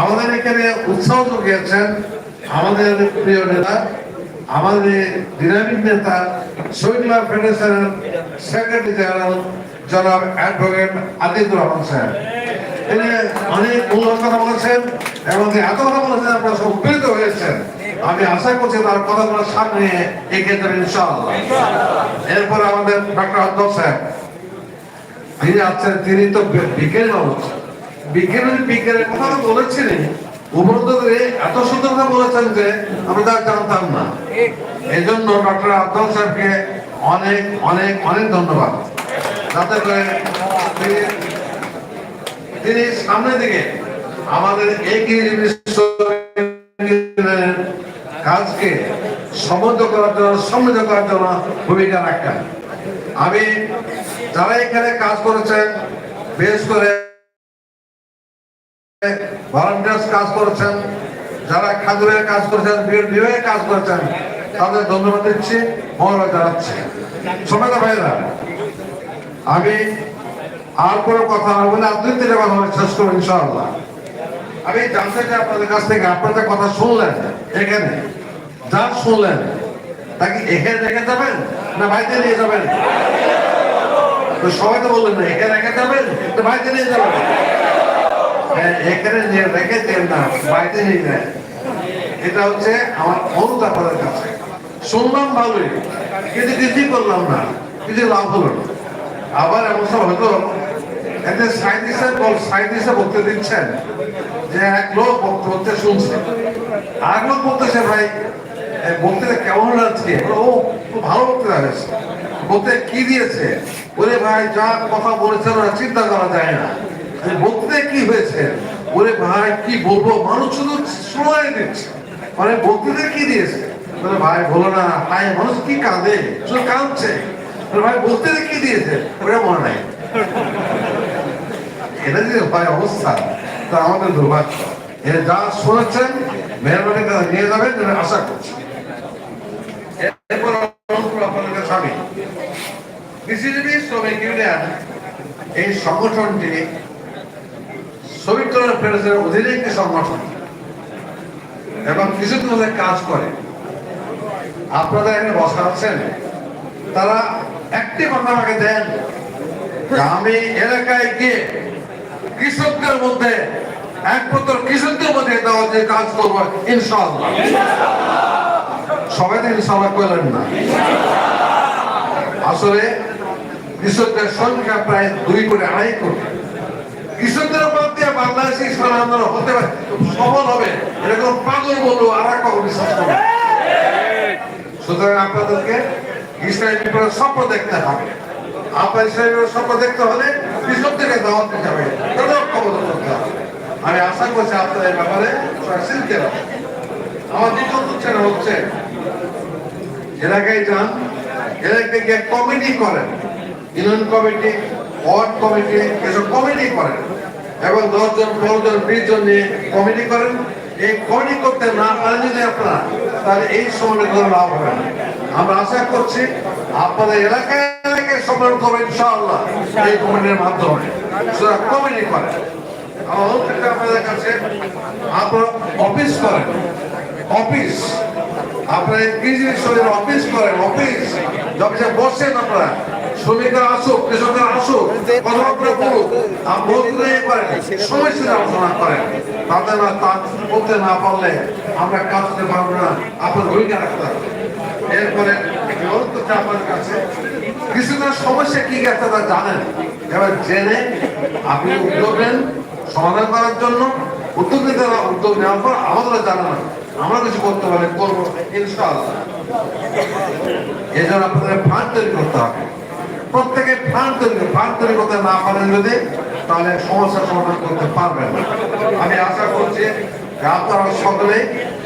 আমাদের এখানে উৎসাহ জুগিয়েছেন আমাদের প্রিয় নেতা, আমাদের নেতা শহীদুল্লাহ ফেডারেশনের সেক্রেটারি জেনারেল জনাব অ্যাডভোকেট আদিদুর রহমান সাহেব। তিনি অনেক কথা বলেছেন এবং এত কথা বলেছেন, আপনারা হয়েছেন। আমি আশা করছি তার কথাগুলো সামনে এগিয়ে ইনশাআল্লাহ। এরপর আমাদের ডক্টর আব্দুল সাহেব, তিনি আছেন, তিনি তো বিকেল মানুষ। বিজ্ঞানী বিজ্ঞানের কথা বলেছিলেন বলেছেন যে আমি তা জানতাম না। এই জন্য ডক্টর আব্দুল সাহেবকে অনেক অনেক অনেক ধন্যবাদ। যাতে করে তিনি- সামনের দিকে আমাদের একই কাজকে সমৃদ্ধ করার জন্য, সমৃদ্ধ করার জন্য ভূমিকা রাখেন। আমি যারা এখানে কাজ করেছেন বেশ করে ভলান্টিয়ার্স কাজ করেছেন, যারা খাদ্যের কাজ করেছেন বিভাগে কাজ করেছেন, তাদের ধন্যবাদ দিচ্ছি মহড়া জানাচ্ছি। সময় ভাইরা আমি আর কোনো কথা না বলে আর দুই তিনটে কথা শেষ করব ইনশাআল্লাহ। আমি জানতে চাই আপনাদের কাছ থেকে, আপনাদের কথা শুনলেন এখানে? যা শুনলেন তাকে এখানে রেখে যাবেন না বাড়িতে নিয়ে যাবেন? সবাই তো বললেন না, এখানে রেখে যাবেন তো বাড়িতে নিয়ে যাবেন? এখানে নিয়ে রেখে দেন না বাড়িতে নিয়ে যায় এটা হচ্ছে আমার অনুরোধ আপনাদের কাছে। শুনলাম ভালোই, কিন্তু কিছুই করলাম না, কিছু লাভ হলো না। আবার এমন সব হয়তো এতে সাইন্টিস্টের বল সাইন্টিস্টে বলতে দিচ্ছেন যে এক লোক বলতে শুনছে। আর লোক বলতেছে, ভাই বক্তৃতা কেমন লাগছে ও, খুব ভালো বক্তৃতা হয়েছে। বলতে কি দিয়েছে? ওরে ভাই, যা কথা বলেছে ওরা চিন্তা করা যায় না। যে বক্তৃতা কি হয়েছে? বলে, ভাই, কি বলব? মানুষ শুধু সময় দিচ্ছে মানে বক্তৃতা কি দিয়েছে? বলে, ভাই, বলো না ভাই মানুষ কি কাঁদে? শুধু কাঁদছে। ভাই বলতে কি দিয়েছে? ওটা মনে নাই। এটা যদি হয় অবস্থা, তা আমাদের দুর্ভাগ্য। এটা যা শুনেছেন মেহরবানি করে নিয়ে যাবেন আশা করছি। এরপর আপনাদের কাছে আমি। কৃষিজীবী শ্রমিক ইউনিয়ন এই সংগঠনটি শ্রমিক কল্যাণ ফেডারেশনের অধীনে একটি সংগঠন এবং কৃষক মধ্যে কাজ করে। আপনারা এখানে বসা আছেন, তারা একটি কথা আমাকে দেন আমি এলাকায় গিয়ে কৃষকদের মধ্যে একমাত্র কৃষকদের মধ্যে দেওয়া যে কাজ করব, ইনশাআল্লাহ। সবাই তো ইনশাআল্লাহ করলেন না। আসলে কৃষকদের সংখ্যা প্রায় দুই কোটি আড়াই কোটি। কৃষকদের বাদ দিয়ে বাংলাদেশে ইসলাম আন্দোলন হতে সফল হবে। এরকম পাগল বলব আর কখনো বিশ্বাস করব। সুতরাং আপনাদেরকে ইসরায়েল বিপ্লবের স্বপ্ন দেখতে হবে। আপনার ইসরায়েল স্বপ্ন দেখতে হলে কৃষকদেরকে দাওয়াত দিতে হবে। ক্ষমতা করতে হবে। আমি আশা করছি আপনাদের ব্যাপারে হবে আমার দ্বিতীয় না হচ্ছে এলাকায় যান এলাকায় গিয়ে কমিটি করেন। ইউনিয়ন কমিটি, ওয়ার্ড কমিটি, এসব কমিটি করেন। এবং দশজন পনেরো জন বিশ জন নিয়ে কমিটি করেন। এই কমিটি করতে না পারেন যদি আপনারা, তাহলে এই সময় কোনো লাভ হবে না। আমরা আশা করছি আপনাদের এলাকায় এলাকায় সম্মেলন করবেন ইনশাআল্লাহ এই কমিটির মাধ্যমে। সুতরাং কমিটি করেন আপনাদের কাছে আপনারা অফিস করেন। অফিস। আপনারা কৃষি শরীর অফিস করেন, অফিস। অফিসে বসেন আপনারা শ্রমিকরা আসুক, কৃষকরা আসুক কথাবার্তা বলুক বলতে করেন সমস্যা আলোচনা করেন তাদের না তা করতে না পারলে আমরা কাজ পারব না। আপনার ভূমিকা রাখতে এরপরে জেনে আপনি উদ্যোগ নেন সমাধান করার জন্য। উদ্যোগ নিতে উদ্যোগ নেওয়ার পর আমাদের জানা না আমরা কিছু করতে পারলে করব ইনশাআল্লাহ। এই জন্য আপনাদের ফান্ড তৈরি করতে হবে। প্রত্যেকে ফান্ড তৈরি ফান্ড তৈরি করতে না পারেন যদি, তাহলে সমস্যার সমাধান করতে পারবেন আমি আশা করছি আপনারা সকলে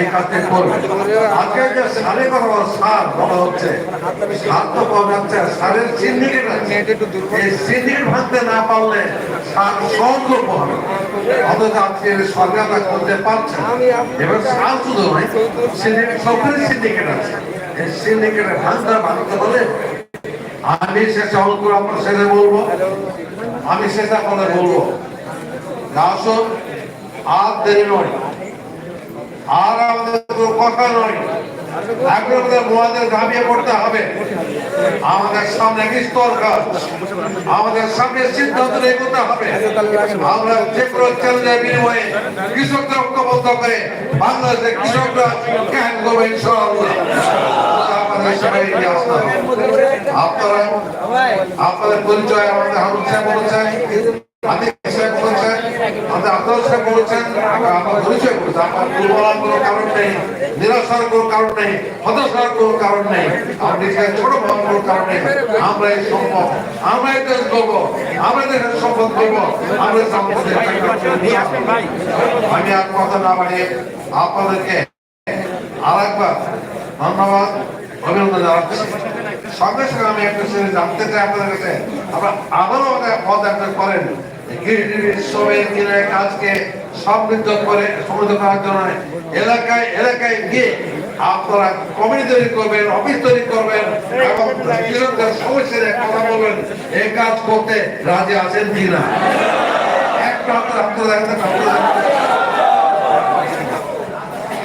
এই কাজটি করবেন। আজকে যে সারের কথা সার বলা হচ্ছে সার তো পাওয়া যাচ্ছে সারের সিন্ডিকেট আছে। এই সিন্ডিকেট ভাঙতে না পারলে সার সহজলভ্য হবে অথচ আজকে সরকার করতে পারছে এবার সার শুধু নয় সিন্ডিকেট সরকারি সিন্ডিকেট আছে। এই সিন্ডিকেটের ভাঙতে ভাঙতে বলে আমি শেষে অল্প আপনার বলব। আমি শেষে আপনাদের বলব। আসুন। আর দেরি নয়। আর আমাদের কোনো কথা নয়। হবে। কোনো কৃষকদের ঐক্যবদ্ধ করে বাংলাদেশের কৃষকরা ইনশাআল্লাহ। আমার এই সম্ভব আমরা সম্পদ সম্পদের আমি আর কথা না বাড়িয়ে আপনাদেরকে আরেকবার ধন্যবাদ। সঙ্গে সঙ্গে আমি একটা জিনিস জানতে চাই আপনাদের কাছে। আমরা আবারও পদ একটা করেন। শ্রমিক দিনের কাজকে সমৃদ্ধ করে, সমৃদ্ধ করার জন্য এলাকায় এলাকায় গিয়ে আপনারা কমিটি তৈরি করবেন অফিস তৈরি করবেন এবং কৃষকদের সমস্যা কথা বলবেন, এই কাজ করতে রাজি আছেন কিনা? একটা আপনারা আপনারা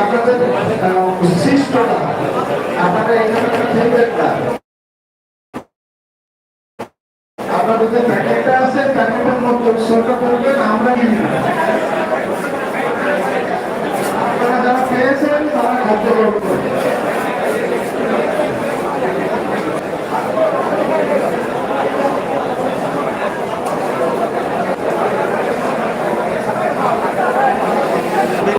আপনাদের শিষ্টটা আপনারা এখানে খেলবেন না আছে প্যাকেটের মধ্যে করবেন, আমরা আপনারা যারা পেয়েছেন, তারা খাদ্য গ্রহণ করবেন।